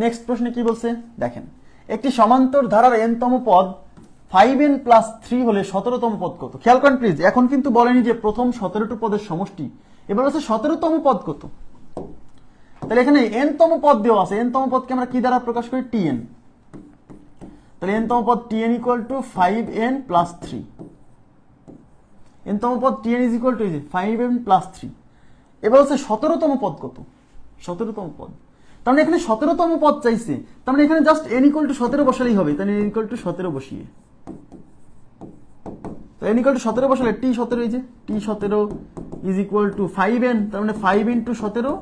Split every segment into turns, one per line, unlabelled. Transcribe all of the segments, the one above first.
Next প্রশ্নে কি বলছে? দেখেন, একটি সমান্তর ধারার এন তম পদ ফাইভ এন প্লাস থ্রি হলে সতেরোতম পদ কত? খেয়াল করেন প্লিজ এখন কিন্তু বলেনি যে প্রথম সতেরোটি পদের সমষ্টি। এবার হচ্ছে সতেরোতম পদ কত? তাহলে এখানে এন তম পদ দেওয়া আছে। এন তম পদকে আমরা কি দ্বারা প্রকাশ করি? টি এন তাহলে এন তম পদ T N equal to five N plus three N তম পদ T N is equal to five N plus three এবার হচ্ছে সতেরোতম পদ কত? সতেরোতম পদ। তার মানে এখানে সতেরোতম পদ চাইছে। তার মানে এখানে জাস্ট এন ইকুয়াল টু সতেরো বসালেই হবে। তাহলে এন ইকুয়াল টু সতেরো বসিয়ে। তো এন ইকুয়াল টু সতেরো বসালে টি সতেরো এই যে টি সতেরো is equal to five N তার মানে ফাইভ ইন্টু সতেরো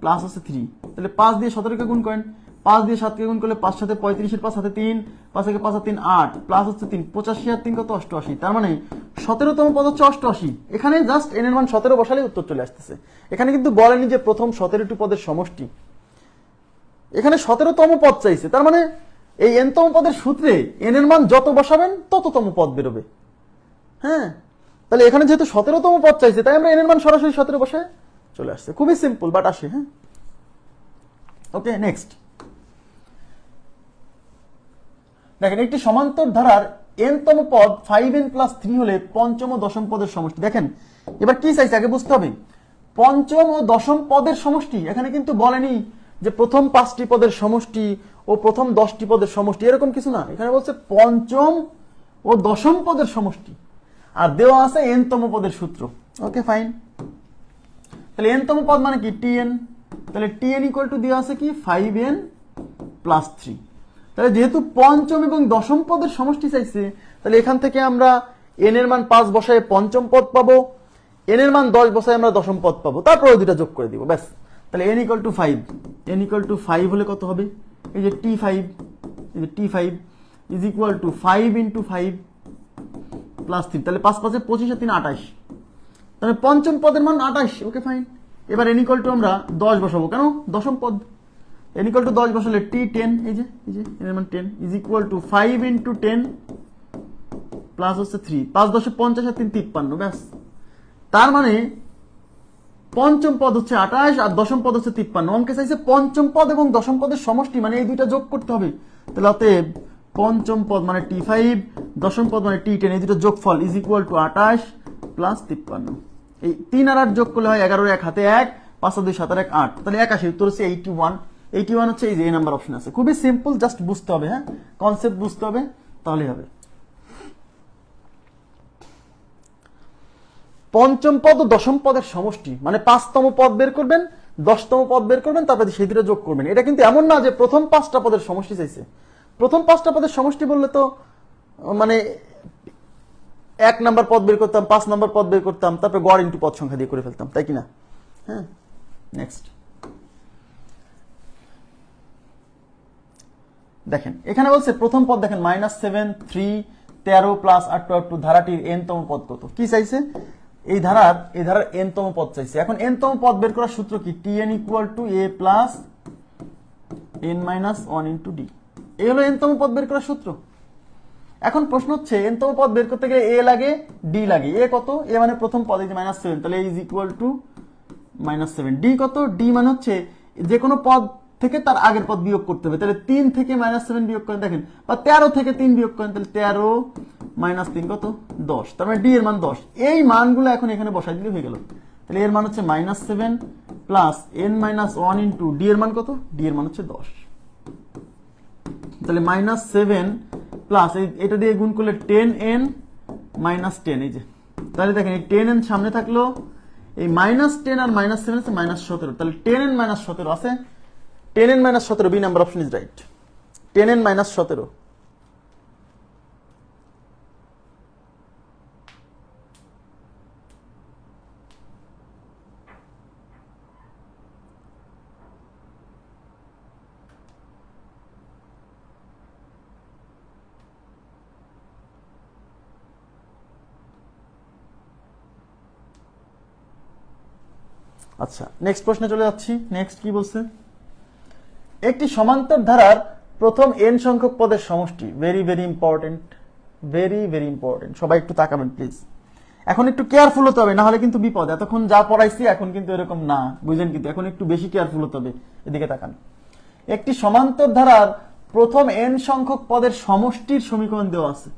প্লাস হচ্ছে থ্রি তাহলে পাঁচ দিয়ে সতেরোকে গুণ করেন। পাঁচ দিয়ে সাতকে গুণ করলে পাঁচ সাথে পঁয়ত্রিশের, পাঁচ সাথে তিন, পাঁচ থেকে পাঁচ হাতে তিন, আট প্লাস হচ্ছে তিন। পঁচাশি আর তিন কত? অষ্টআশি। তার মানে সতেরোতম পদ হচ্ছে অষ্টআশি। এখানে জাস্ট এন এর মান সতেরো বসালে উত্তর চলে আসতেছে। এখানে কিন্তু বলেনি যে প্রথম সতেরোটি পদের সমষ্টি। এখানে সতেরোতম পদ চাইছে। তার মানে এই এনতম পদের সূত্রে এন এর মান যত বসাবেন, তততম পদ বেরোবে। হ্যাঁ? তাহলে এখানে যেহেতু সতেরোতম পদ চাইছে, তাই আমরা এন এর মান সরাসরি সতেরো বসে চলে আসছে। খুবই সিম্পল বাট আসে হ্যাঁ? ওকে নেক্সট দেখেন, একটি সমান্তর ধারার এনতম পদ ফাইভ এন প্লাস থ্রি হলে পঞ্চম ও দশম পদের সমষ্টি। দেখেন, এবার কি চাইছে, আগে বুঝতে হবে। পঞ্চম ও দশম পদের সমষ্টি, এখানে কিন্তু বলেনি যে প্রথম পাঁচটি পদের সমষ্টি ও প্রথম দশটি পদের সমষ্টি, এরকম কিছু না। এখানে বলছে পঞ্চম ও দশম পদের সমষ্টি। আর দেওয়া আছে এনতম পদের সূত্র। Okay, fine. তাহলে এনতম পদ মানে কি? টিএন। তাহলে টিএন ইকুয়াল টু দেওয়া আছে কি? ফাইভ এন প্লাস থ্রি তাহলে যেহেতু পঞ্চম এবং দশম পদের সমষ্টি চাইছে, তাহলে এখান থেকে আমরা এন এর মান পাঁচ বসায় পঞ্চম পদ পাবো। এন এর মান দশ বসায় আমরা দশম পদ পাবো। তারপরে দুটা যোগ করে দিব, ব্যাস। তাহলে N equal to five N equal to five হলে কত হবে? এই যে টি ফাইভ এই যে T five is equal to five into five plus three তাহলে পাঁচ পাঁচে পঁচিশ আর তিন আঠাশ। তাহলে পঞ্চম পদের মান আঠাশ ওকে ফাইন এবার এন ইকুয়াল টু আমরা দশ বসাবো। কেন? দশম পদ। এন ইকুয়াল টু দশ বসালে টি টেন এই যে এই যে, এর মান ten is equal to five into ten plus হচ্ছে থ্রি পাঁচ দশে পঞ্চাশ আর তিন তিপ্পান্ন, ব্যাস। তার মানে পঞ্চম পদ হচ্ছে আঠাশ, আর দশম পদ হচ্ছে তিপ্পান্ন। অঙ্কে চাইছে পঞ্চম পদ এবং দশম পদের সমষ্টি মানে এই দুইটা যোগ করতে হবে। তাহলে অতএব পঞ্চম পদ মানে টি ফাইভ দশম পদ মানে টি টেন এই দুটো যোগফল ইজ ইকুয়াল টু আঠাশ প্লাস তিপ্পান্ন। এই তিন আর আট যোগ করলে হয় এগারো, এক হাতে এক, পাঁচ দুই, সাত আর এক, আট। তাহলে একাশি, উত্তর হচ্ছে এইটি ওয়ান এইটি ওয়ান হচ্ছে এই যে, এই নাম্বার অপশন আছে। খুবই সিম্পল জাস্ট বুঝতে হবে হ্যাঁ? কনসেপ্ট বুঝতে হবে, তাহলেই হবে। পঞ্চম পদ ও দশম পদের সমষ্টি মানে পাঁচতম পদ বের করবেন, দশতম পদ বের করবেন, তারপরে সেই দুটো যোগ করবেন। এটা কিন্তু এমন না যে প্রথম পাঁচটা পদের সমষ্টি চাইছে। প্রথম পাঁচটা পদের সমষ্টি বললে তো মানে এক নাম্বার পদ বের করতাম, পাঁচ নাম্বার পদ বের করতাম, তারপরে গড় ইন্টু পদ সংখ্যা দিয়ে করে ফেলতাম, তাই কি না? হ্যাঁ? নেক্সট দেখেন, এখানে বলছে প্রথম পদ দেখেন মাইনাস সেভেন থ্রি তেরো প্লাস আট টু আট টু ধারাটির এন তম পদ কত? কি চাইছে? এই ধারার এই ধারার এন তম পদ চাইছে। এখন এন তম পদ বের করার সূত্র কি? T N equal to A plus N minus one into D এই হলো এন তম পদ বের করার সূত্র। এখন প্রশ্ন হচ্ছে এন তম পদ বের করতে গেলে এ লাগে ডি লাগে। এ কত? এ মানে প্রথম পদ যে মাইনাস সেভেন তাহলে is equal to minus seven D কত? ডি মানে হচ্ছে যে কোনো পদ থেকে তার আগের পদ বিয়োগ করতে হবে। তাহলে তিন থেকে মাইনাস সেভেন বিয়োগ করেন, দেখেন, বা তেরো থেকে তিন বিয়োগ করেন, তাহলে তেরো মাইনাস তিন কত? দশ। তার মানে ডি এর মান দশ। এই মানগুলো এখন এখানে বসাই দিলে হয়ে গেল। তাহলে এর মান হচ্ছে minus seven plus N minus one into D এর মান কত? ডি এর মান হচ্ছে দশ। তাহলে মাইনাস সেভেন প্লাস এটা দিয়ে গুণ করলে টেন এন মাইনাস টেন এই যে। তাহলে দেখেন, এই টেন এন সামনে থাকল, এই মাইনাস টেন আর মাইনাস সেভেন আছে মাইনাস সতেরো। তাহলে টেন এন মাইনাস সতেরো আছে টেন এন মাইনাস সতেরো, B number option is right ten N minus সতেরো। আচ্ছা নেক্সট প্রশ্নে চলে যাচ্ছি। নেক্সট কি বলছে? একটি সমান্তর ধারার প্রথম এন সংখ্যক পদের সমষ্টি। Very very important very very important সবাই একটু তাকাবেন প্লিজ এখন একটু কেয়ারফুল হতে হবে না হলে কিন্তু বিপদ। এতক্ষণ যা পড়াইছি, এখন কিন্তু এরকম না। বুঝলেন কিন্তু? এখন একটু বেশি কেয়ারফুল হতে হবে। এদিকে তাকান। একটি সমান্তর ধারার প্রথম এন সংখ্যক পদের সমষ্টির সমীকরণ দেওয়া আছে।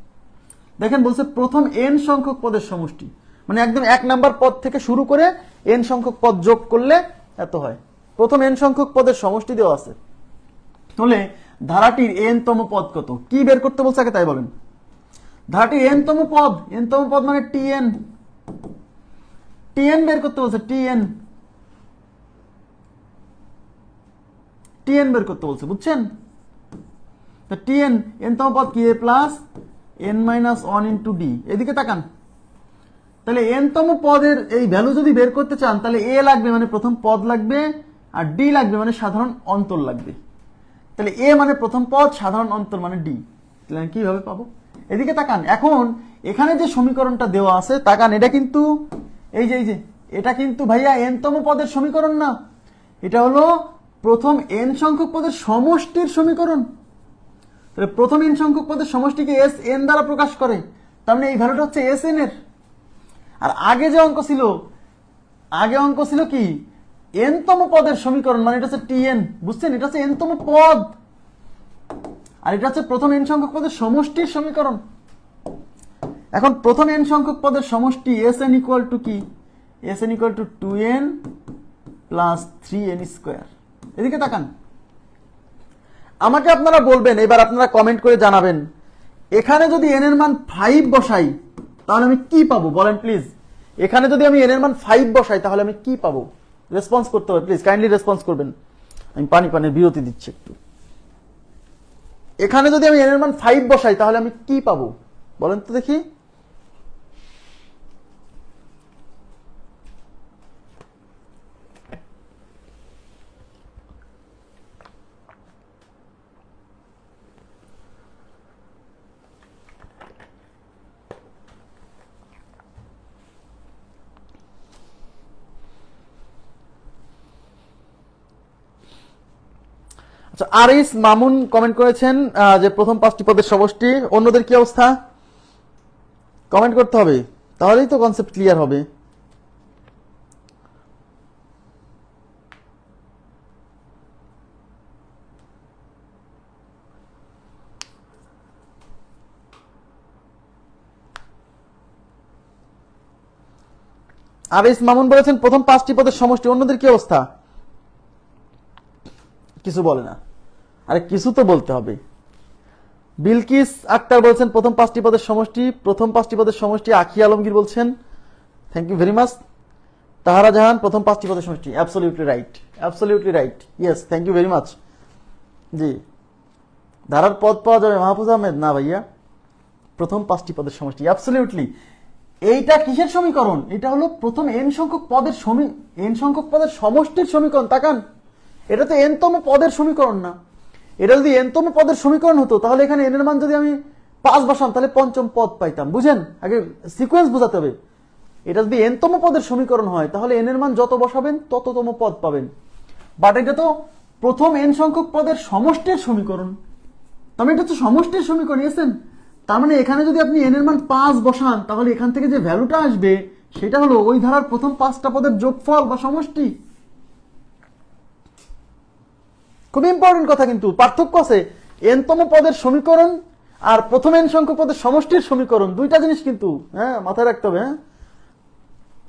দেখেন বলছে প্রথম এন সংখ্যক পদের সমষ্টি। মানে একদম এক নাম্বার পদ থেকে শুরু করে এন সংখ্যক পদ যোগ করলে এত হয়। প্রথম এন সংখ্যক পদের সমষ্টি দেওয়া আছে। তাহলে ধারাটির এন তম পদ কত? কি বের করতে বলছে আগে তাই বলেন। ধারাটির এনতম পদ এনতম পদ মানে টি এন টিএন বের করতে বলছে, টিএন। টিএন বের করতে বলছে, বুঝছেন? তা টিএন এন তম পদ কি A plus N minus one into D? এদিকে তাকান। তাহলে এন তম পদের এই ভ্যালু যদি বের করতে চান, তাহলে এ লাগবে মানে প্রথম পদ লাগবে আর ডি লাগবে মানে সাধারণ অন্তর লাগবে। তাহলে এ মানে প্রথম পদ, সাধারণ অন্তর মানে ডি তাহলে আমি কীভাবে পাবো? এদিকে তাকান। এখন এখানে যে সমীকরণটা দেওয়া আছে, তাকান, এটা কিন্তু, এই যে এই যে, এটা কিন্তু ভাইয়া এন তম পদের সমীকরণ না। এটা হলো প্রথম এন সংখ্যক পদের সমষ্টির সমীকরণ। তাহলে প্রথম এন সংখ্যক পদের সমষ্টিকে এস এন দ্বারা প্রকাশ করে। তার মানে এই ভ্যালুটা হচ্ছে এস এন এর আর আগে যে অঙ্ক ছিল, আগে অঙ্ক ছিল কি? এনতম পদের সমীকরণ মানে এটা হচ্ছে টিএন বুঝছেন? এটা হচ্ছে এনতম পদ। আর এটা হচ্ছে প্রথম এন সংখ্যক পদের সমষ্টির সমীকরণ। এখন প্রথম এন সংখ্যক পদের সমষ্টি এস এন ইকুয়াল টু কি? S N equal to two N plus three N square এদিকে তাকান। আমাকে আপনারা বলবেন, এবার আপনারা কমেন্ট করে জানাবেন, এখানে যদি এন এর মান ফাইভ বসাই, তাহলে আমি কি পাবো? বলেন প্লিজ এখানে যদি আমি এন এর মান ফাইভ বসাই, তাহলে আমি কি পাবো? রেসপন্স করতে হবে প্লিজ কাইন্ডলি রেসপন্স করবেন আমি পানি পানির বিরতি দিচ্ছি একটু। এখানে যদি আমি এন এর মান ফাইভ বসাই, তাহলে আমি কি পাবো? বলেন তো দেখি। আরিস মামুন কমেন্ট করেছেন যে প্রথম পাঁচটি পদের সমষ্টি, অন্যদের কি অবস্থা? কমেন্ট করতে হবে, তাহলেই তো কনসেপ্ট ক্লিয়ার হবে। আরিস মামুন বলেছেন, প্রথম পাঁচটি পদের সমষ্টি, অন্যদের কি অবস্থা? কিছু বলে না। আরে কিছু তো বলতে হবে। বিলকিস আক্তার বলছেন, প্রথম পাঁচটি পদের সমষ্টি, প্রথম পাঁচটি পদের সমষ্টি আখি আলমগীর বলছেন। থ্যাংক ইউ ভেরি মাচ তাহারা জাহান, প্রথম পাঁচটি পদের সমষ্টি। Absolutely right absolutely right yes thank you very much জি। ধারার পদ পাওয়া যাবে মাহফুজ আহমেদ? না ভাইয়া। প্রথম পাঁচটি পদের সমষ্টি অ্যাবসলিউটলি এইটা কিসের সমীকরণ? এটা হলো প্রথম এন সংখ্যক পদের সমী এন সংখ্যক পদের সমষ্টির সমীকরণ, তাকান। এটা তো এনতম পদের সমীকরণ না। এটা যদি এনতম পদের সমীকরণ হতো, তাহলে এখানে এনের মান যদি আমি পাঁচ বসাম, তাহলে পঞ্চম পদ পাইতাম। বুঝেন? আগে সিকোয়েন্স বোঝাতে হবে। এটা যদি এনতম পদের সমীকরণ হয়, তাহলে এনের মান যত বসাবেন, তততম পদ পাবেন। বাট এটা তো প্রথম এন সংখ্যক পদের সমষ্টির সমীকরণ। তবে এটা হচ্ছে সমষ্টির সমীকরণ এসেন তার মানে এখানে যদি আপনি এন এর মান পাঁচ বসান, তাহলে এখান থেকে যে ভ্যালুটা আসবে, সেটা হলো ওই ধারার প্রথম পাঁচটা পদের যোগফল বা সমষ্টি। খুব ইম্পর্টেন্ট কথা কিন্তু। পার্থক্য আছে এনতম পদের সমীকরণ আর প্রথম এন সংখ্যক পদের সমষ্টির সমীকরণ। দুইটা জিনিস কিন্তু হ্যাঁ মাথায় রাখতে হবে হ্যাঁ।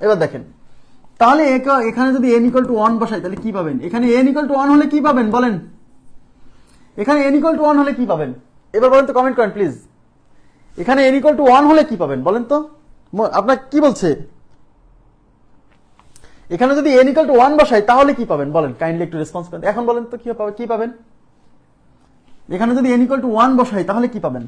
এবার দেখেন। তাহলে এখানে যদি এন ইকুয়াল টু ওয়ান বসাই, তাহলে কি পাবেন? এখানে এন ইকুয়াল টু ওয়ান হলে কি পাবেন? বলেন। এখানে এন ইকুয়াল টু ওয়ান হলে কি পাবেন? এবার বলেন তো কমেন্ট করেন প্লিজ এখানে এন ইকুয়াল টু ওয়ান হলে কি পাবেন? বলেন তো। আপনার কি বলছে? এখানে যদি এন ইকাল টু ওয়ান বসাই, তাহলে কি পাবেন? বলেন কাইন্ডলি একটু রেসপন্স করেন। এখন বলেন তো কি পাবেন কি পাবেন? এখানে যদি এন ইকাল টু ওয়ান বসাই, তাহলে কি পাবেন?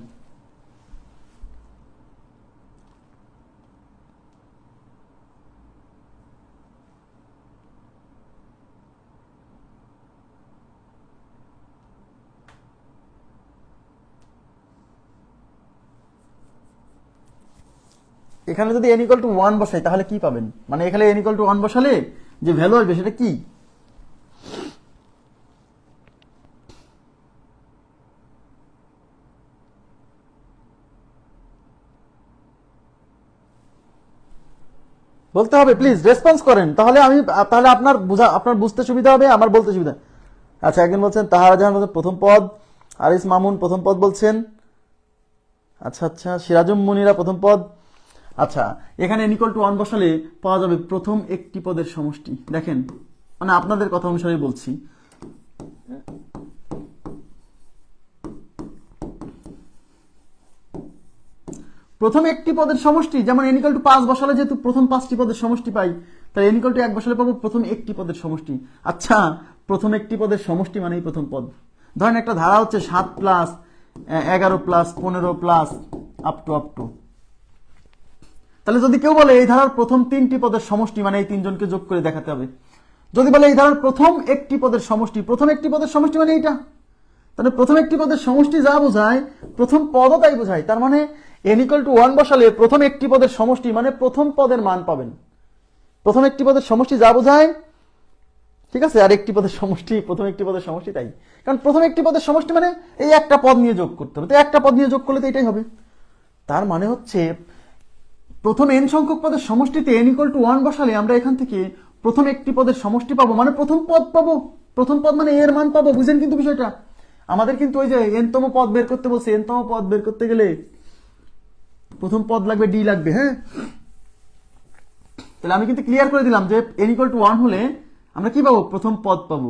এখানে যদি এন ইকুয়াল টু ওয়ান বসাই, তাহলে কি পাবেন? মানে এখানে এন ইকুয়াল টু ওয়ান বসালে যে ভ্যালু আসবে সেটা কি? বলতে হবে প্লিজ রেসপন্স করেন। তাহলে আমি, তাহলে আপনার বুঝা, আপনার বুঝতে সুবিধা হবে, আমার বলতে সুবিধা। আচ্ছা একজন বলছেন, তাহারা জাহান বলছেন প্রথম পদ, আরিস মামুন প্রথম পদ বলছেন। আচ্ছা আচ্ছা সিরাজুম মুনিরা প্রথম পদ। আচ্ছা এখানে নিকল টু ওয়ান বসালে পাওয়া যাবে প্রথম একটি পদের সমষ্টি। দেখেন মানে আপনাদের কথা অনুসারে বলছি। প্রথম একটি পদের সমষ্টি, যেমন এনিকাল টু পাঁচ বসালে যেহেতু প্রথম পাঁচটি পদের সমষ্টি পাই তাই এনিকাল টু এক বসালে পাবো প্রথম একটি পদের সমষ্টি। আচ্ছা প্রথম একটি পদের সমষ্টি মানেই প্রথম পদ। ধরেন একটা ধারা হচ্ছে সাত প্লাস এগারো প্লাস পনেরো plus up to up to তাহলে যদি কেউ বলে এই ধারার প্রথম তিনটি পদের সমষ্টি মানে এই তিনজনকে যোগ করে দেখাতে হবে। যদি বলে এই ধারার প্রথম একটি পদের সমষ্টি, প্রথম একটি পদের সমষ্টি মানে এইটা। তাহলে প্রথম একটি পদের সমষ্টি যা বোঝায়, প্রথম পদও তাই বোঝায়। তার মানে এন ইকুয়াল টু ওয়ান বসালে প্রথম একটি পদের সমষ্টি মানে প্রথম পদের মান পাবেন। প্রথম একটি পদের সমষ্টি যা বোঝায়, ঠিক আছে? আর একটি পদের সমষ্টি, প্রথম একটি পদের সমষ্টি তাই। কারণ প্রথম একটি পদের সমষ্টি মানে এই একটা পদ নিয়ে যোগ করতে হবে। তো একটা পদ নিয়ে যোগ করলে তো এটাই হবে। তার মানে হচ্ছে প্রথম এন সংখ্যক পদের সমষ্টিতে এন ইকুয়াল টু ওয়ান বসালে আমরা এখান থেকে প্রথম একটি পদের সমষ্টি পাবো। মানে প্রথম পদ পাবো। প্রথম পদ মানে এর মান পাবো। বুঝেন কিন্তু বিষয়টা? আমাদের কিন্তু ওই যে এনতম পদ বের করতে বলছে। এনতম পদ বের করতে গেলে প্রথম পদ লাগবে ডি লাগবে হ্যাঁ? তাহলে আমি কিন্তু ক্লিয়ার করে দিলাম যে এন ইকুয়াল টু ওয়ান হলে আমরা কি পাবো? প্রথম পদ পাবো।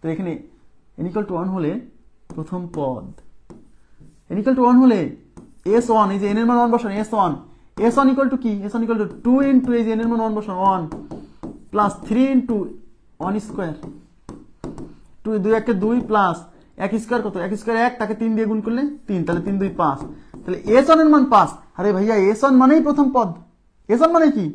তো এখানে এন ইকুয়াল টু ওয়ান হলে প্রথম পদ। এন ইকুয়াল টু ওয়ান হলে এস ওয়ান এই যে এন এর মান ওয়ান বসান S one S one equal to কি S one equal to two into এই যে এন এর মান ওয়ান বসান one plus three into one square two দুই একে দুই প্লাস এক স্কোয়ার কত? এক স্কোয়ার এক, তাকে তিন দিয়ে গুণ করলে তিন, তাহলে তিন, দুই, পাঁচ। তাহলে এস এর মান পাঁচ। আরে ভাইয়া এস ওয়ান মানেই প্রথম পদ। এস ওয়ান মানে কি?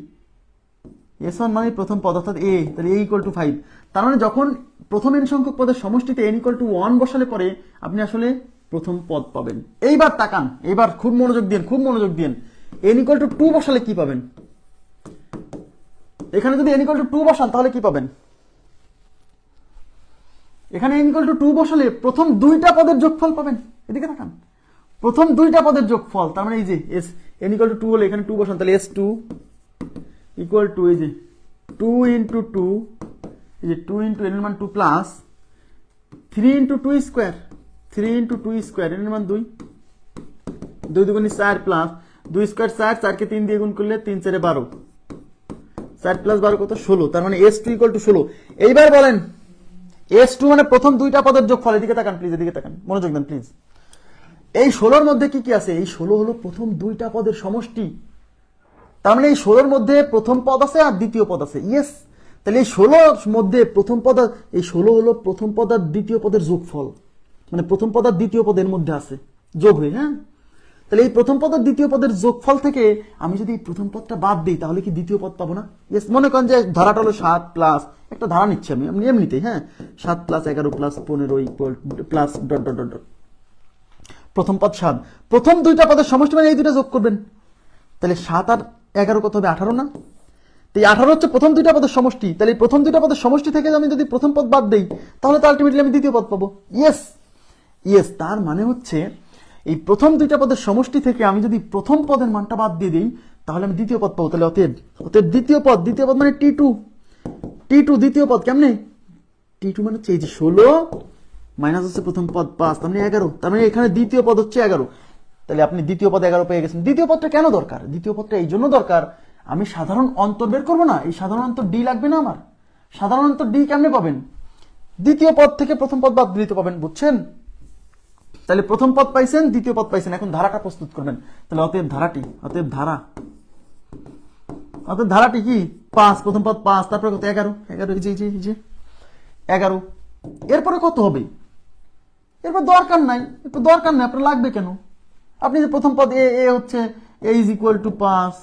এস ওয়ান মানে প্রথম পদ, অর্থাৎ এ তাহলে এ ইকুয়াল টু ফাইভ তার মানে যখন প্রথম এন সংখ্যক পদের সমষ্টিতে এন ইকুয়াল টু ওয়ান বসালে পরে আপনি আসলে প্রথম পদ পাবেন। এইবার তাকান, এইবার খুব মনোযোগ দিন খুব মনোযোগ দিন এন ইকুয়াল টু টু বসালে কি পাবেন? এখানে যদি এন ইকুয়াল টু টু বসান, তাহলে কি পাবেন? এখানে এন ইকুয়াল টু টু বসালে প্রথম দুইটা পদের যোগফল পাবেন। এদিকে তাকান। প্রথম দুইটা পদের যোগফল, তার মানে এই যে S N equal to two হলে এখানে টু বসান, তাহলে এস টু ইকুয়াল টু এই যে টু ইন্টু টু এই যে টু ইন্টু এন মান two plus three into two square three into two square N মান দুই। দুই দুগুনি চার প্লাস দুই স্কোয়ার চার, চারকে তিন দিয়ে গুণ করলে তিন চারে বারো। চার প্লাস বারো কত? ষোলো। তার মানে এস টু ইকুয়াল টু ষোলো। এইবার বলেন এস টু মানে প্রথম দুইটা পদের এদিকে তাকান প্লিজ এদিকে তাকান। মনোযোগ দেন প্লিজ এই ষোলোর মধ্যে কি কি আছে? এই ষোলো হলো প্রথম দুইটা পদের সমষ্টি। তার মানে এই ষোলোর মধ্যে প্রথম পদ আছে আর দ্বিতীয় পদ আছে। ইয়েস তাহলে এই ষোলোর মধ্যে প্রথম পদ, এই ষোলো হলো প্রথম পদ আর দ্বিতীয় পদের যোগফল। মানে প্রথম পদ আর দ্বিতীয় পদের মধ্যে আছে। যোগ হয়ে হ্যাঁ? তাহলে এই প্রথম পদ আর দ্বিতীয় পদের যোগফল থেকে আমি যদি এই প্রথম পদটা বাদ দিই, তাহলে কি দ্বিতীয় পদ পাবো না? ইয়েস মনে করেন যে ধারাটা হলো সাত প্লাস একটা ধারা নিচ্ছি আমি আমি এমনিতেই হ্যাঁ? সাত প্লাস এগারো প্লাস পনেরো equal plus dot dot dot প্রথম পদ সাত। প্রথম দুইটা পদের সমষ্টি মানে এই দুইটা যোগ করবেন। তাহলে সাত আর এগারো কত হবে? আঠারো না? তো এই আঠারো হচ্ছে প্রথম দুইটা পদের সমষ্টি। তাহলে প্রথম দুইটা পদের সমষ্টি থেকে আমি যদি প্রথম পদ বাদ দিই, তাহলে তো আলটিমেটলি আমি দ্বিতীয় পদ পাবো। ইয়েস ইয়েস তার মানে হচ্ছে এই প্রথম দুইটা পদের সমষ্টি থেকে আমি যদি প্রথম পদের মানটা বাদ দিয়ে দিই, তাহলে আমি দ্বিতীয় পদ পাবো। তাহলে অতএব অতএব দ্বিতীয় পদ দ্বিতীয় পদ মানে টি টু টি টু দ্বিতীয় পদ কেমনে? টি টু মানে হচ্ছে এই যে ষোলো মাইনাস হচ্ছে প্রথম পদ পাঁচ, তার মানে এগারো। তার মানে এখানে দ্বিতীয় পদ হচ্ছে এগারো। তাহলে আপনি দ্বিতীয় পদ এগারো পেয়ে গেছেন। দ্বিতীয় পদটা কেন দরকার? দ্বিতীয় পদটা এই জন্য দরকার, আমি সাধারণ অন্তর বের করব না। এই সাধারণ অন্তর ডি লাগবে না আমার। সাধারণ অন্তর ডি কেমনে পাবেন? দ্বিতীয় পদ থেকে প্রথম পদ বাদ দিতে পাবেন, বুঝছেন? তাহলে প্রথম পদ পাইছেন, দ্বিতীয় পদ পাইছেন, এখন ধারাটা প্রস্তুত করবেন। তাহলে অতএব ধারাটি, অতএব ধারা। অতএব ধারাটি কি? পাঁচ, প্রথম পদ পাঁচ, তারপরে কত? এগারো। এগারো, এই যে এই যে এগারো। এরপরে কত হবে? এরপর দরকার নাই। এরপর দরকার নাই, আপনার লাগবে কেন? আপনি যে প্রথম পদ এ এ হচ্ছে এ ইজ ইকুয়াল টু পাঁচ,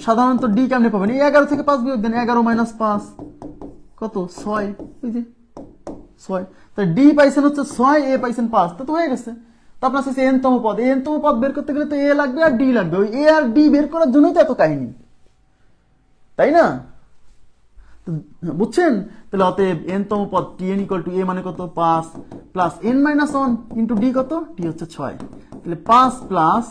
সাধারণত ডি কেমনে পাবেন? এই এগারো থেকে পাঁচ বিয়োগ দেন, এগারো মাইনাস পাঁচ। কত? ছয়। এই যে, ছয়। তাই ডি পাইছেন হচ্ছে ছয় এ পাইছেন পাঁচ, তো তো হয়ে গেছে। তো আপনার শেষে এন তম পদ এন তম পদ বের করতে গেলে তো এ লাগবে আর ডি লাগবে। ওই এ আর ডি বের করার জন্যই তো এত কাহিনী। তাই না? বুঝছেন? তাহলে অতএব এন তম পদ T N equal to A মানে কত? পাঁচ plus N minus one into D কত? টি হচ্ছে ছয়। তাহলে পাঁচ plus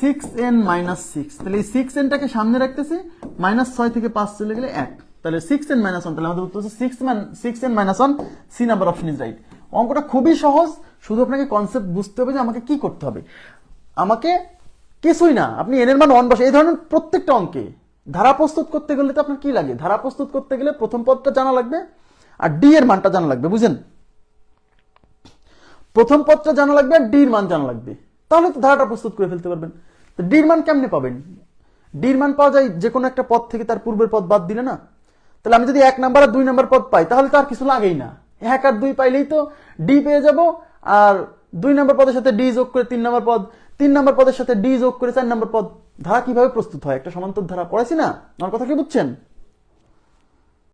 six N minus six তাহলে এই সিক্স এনটাকে সামনে রাখতেছি মাইনাস ছয় থেকে পাঁচ চলে গেলে এক। তাহলে সিক্স এন মাইনাস ওয়ান তাহলে আমাদের উত্তর হচ্ছে six man six N minus one C number option is right অঙ্কটা খুবই সহজ, শুধু আপনাকে কনসেপ্ট বুঝতে হবে যে আমাকে কি করতে হবে। আমাকে কিছুই না, আপনি এন এর মান ওয়ান বসে এই ধরনের প্রত্যেকটা অঙ্কে ধারা প্রস্তুত করতে গেলে তো আপনার কি লাগে? ধারা প্রস্তুত করতে গেলে প্রথম পদটা জানা লাগবে, আর ডি এর মানটা জানা লাগবে, বুঝেন? প্রথম পদটা জানা লাগবে, আর ডির মান জানা লাগবে। তাহলে তো ধারাটা প্রস্তুত করে ফেলতে পারবেন। তো ডির মান কেমনে পাবেন? ডির মান পাওয়া যায় যে কোনো একটা পদ থেকে, তার পূর্বের পদ বাদ দিলে না? তাহলে আমি যদি এক নাম্বার আর দুই নাম্বার পদ পাই, তাহলে তো আর কিছু লাগেই না। এক আর দুই পাইলেই তো ডি পেয়ে যাব, আর দুই নাম্বার পদের সাথে ডি যোগ করে তিন নম্বর পদ, তিন নাম্বার পদের সাথে ডি যোগ করে চার নম্বর পদ, ধারা কীভাবে প্রস্তুত হয়? একটা সমান্তর ধারা পড়েছি না? আমার কথা কি বুঝছেন?